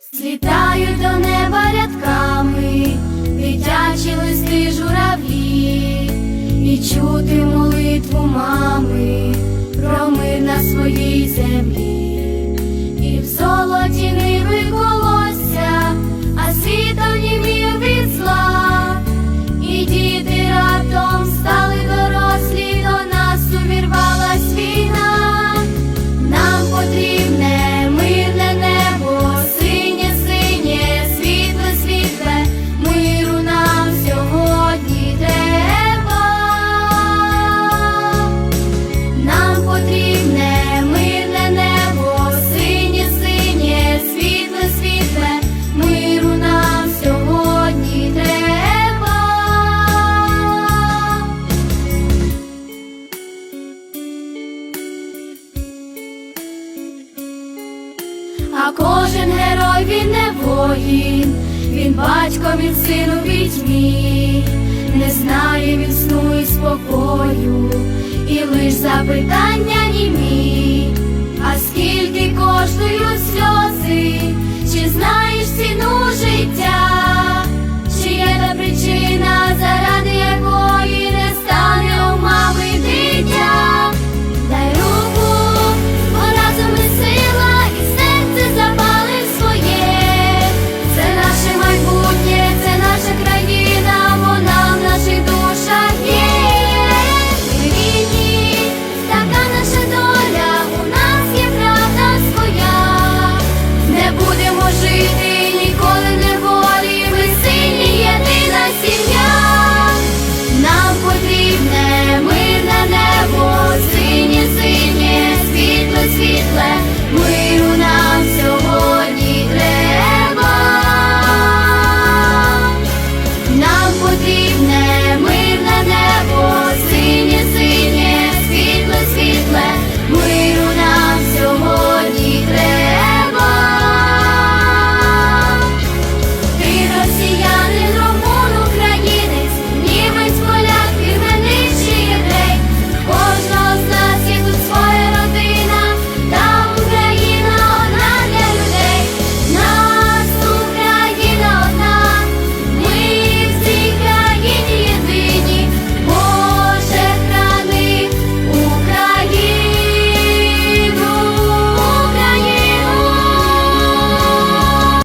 Злітають до неба рядками, дитячі листи журавлі, і чути молитву мами кожен герой він не воїн, він батько, він сину пітьмі, не знає він сну і спокою, і лиш запитання німі. А скільки коштують сльози, чи знаєш ціну життя?